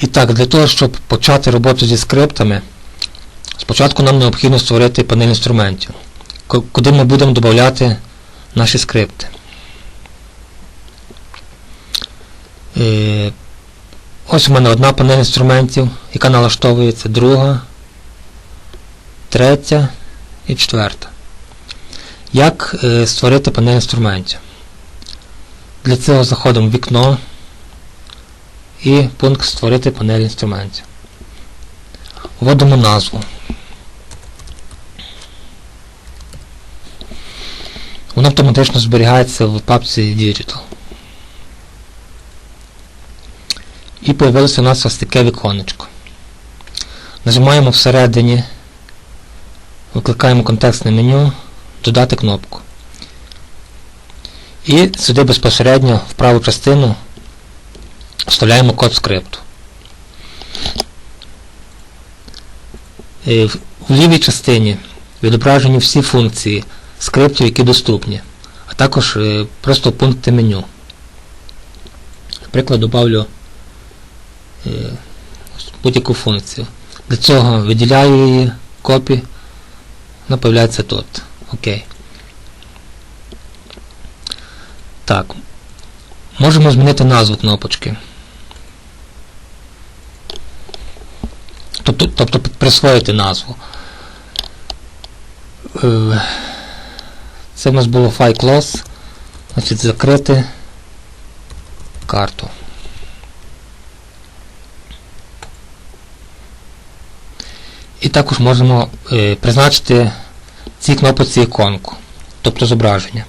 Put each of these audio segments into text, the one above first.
І так, для того, щоб почати роботу зі скриптами, спочатку нам необхідно створити панель інструментів, куди ми будемо додати наші скрипти. Е, Ось у мене одна панель інструментів, яка налаштовується, друга, третя і четверта. Як е, створити панель інструментів? Для цього заходимо в вікно і пункт Створити панель інструментів. Вводимо назву. Воно автоматично зберігається в папці Digital. І появилося у нас ось таке віконечко. Нажимаємо всередині, викликаємо контекстне меню, додати кнопку. І сюди безпосередньо в праву частину вставляємо код скрипту. Е, В в лівій частині відображені всі функції скриптів, які доступні, а також е, просто пункти меню. Наприклад, добавлю е, будь-яку функцію. Для цього виділяю її, копі, вона появляється тут. Окей. Так. Можемо змінити назву кнопочки. Тобто, присвоїти назву. Е, Це в нас було file close, значить закрити карту. І також можемо е, призначити цій кнопці іконку, тобто зображення.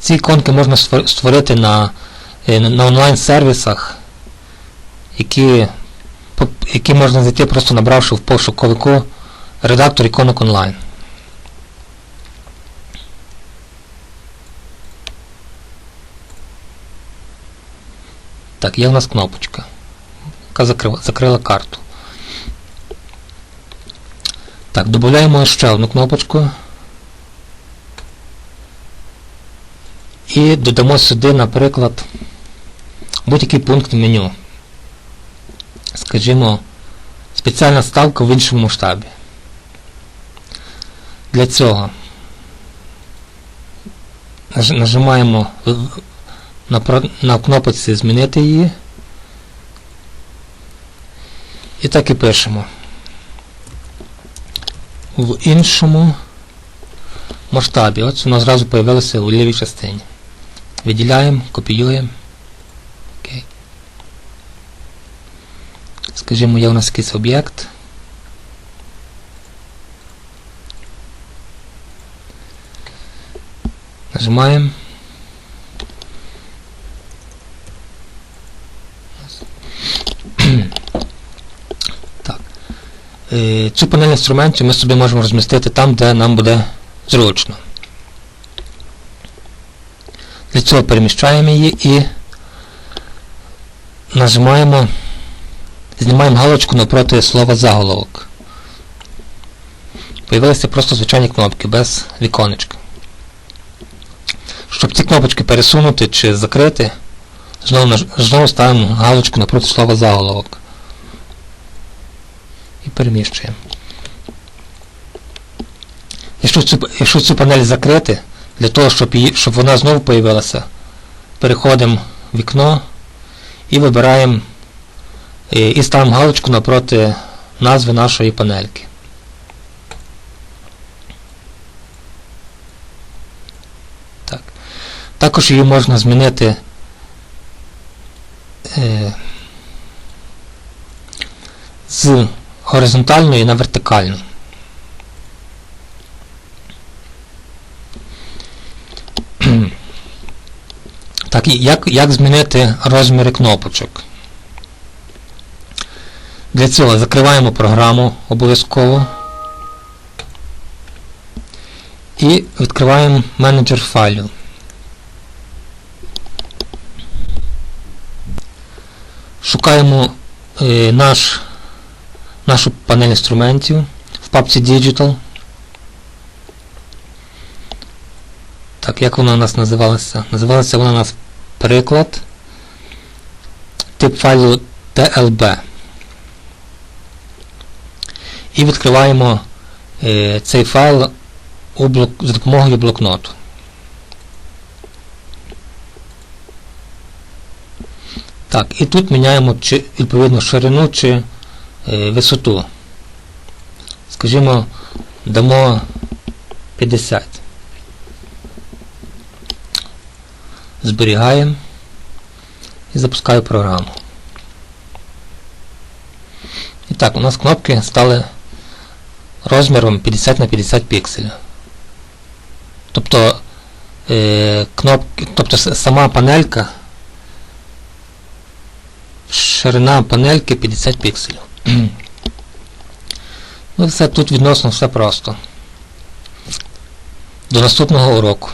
Ці іконки можна створити на, на онлайн-сервісах, які, які можна знайти просто набравши в пошуковику редактор іконок онлайн. Так, є в нас кнопочка, яка закрила, закрила карту. Так, додаємо ще одну кнопочку. І додамо сюди, наприклад, будь-який пункт меню. Скажімо, спеціальна ставка в іншому масштабі. Для цього нажимаємо на, кнопочці Змінити її. І так і пишемо. В іншому масштабі. Ось воно зразу появилося у лівій частині. Виділяємо, копіюємо. Окей. Скажімо, є у нас якийсь об'єкт. Нажимаємо. Цю панель інструментів ми собі можемо розмістити там, де нам буде зручно. Для цього переміщаємо її і нажимаємо, знімаємо галочку напроти слова заголовок. Появилися просто звичайні кнопки без віконечка. Щоб ці кнопочки пересунути чи закрити, знову, знову ставимо галочку напроти слова заголовок. І переміщуємо. Якщо цю, якщо цю панель закрити, для того, щоб, її, щоб вона знову появилася, переходимо в вікно і вибираємо і ставимо галочку напроти назви нашої панельки. Так. Також її можна змінити е, з горизонтальної на вертикальну. Так, як, як змінити розміри кнопочок? Для цього закриваємо програму обов'язково і відкриваємо менеджер файлів. Шукаємо е, наш, нашу панель інструментів в папці Digital. Так, як вона у нас називалася? Називалася вона у нас приклад, тип файлу TLB. І відкриваємо е, цей файл у за допомогою блокноту. Так, і тут міняємо чи, відповідно ширину чи е, висоту. Скажімо, дамо 50. Зберігаємо і запускаю програму. І так, у нас кнопки стали розміром 50 на 50 пікселів. Тобто, е, кнопки, тобто сама панелька, ширина панельки 50 пікселів. ну, все тут відносно все просто. До наступного уроку.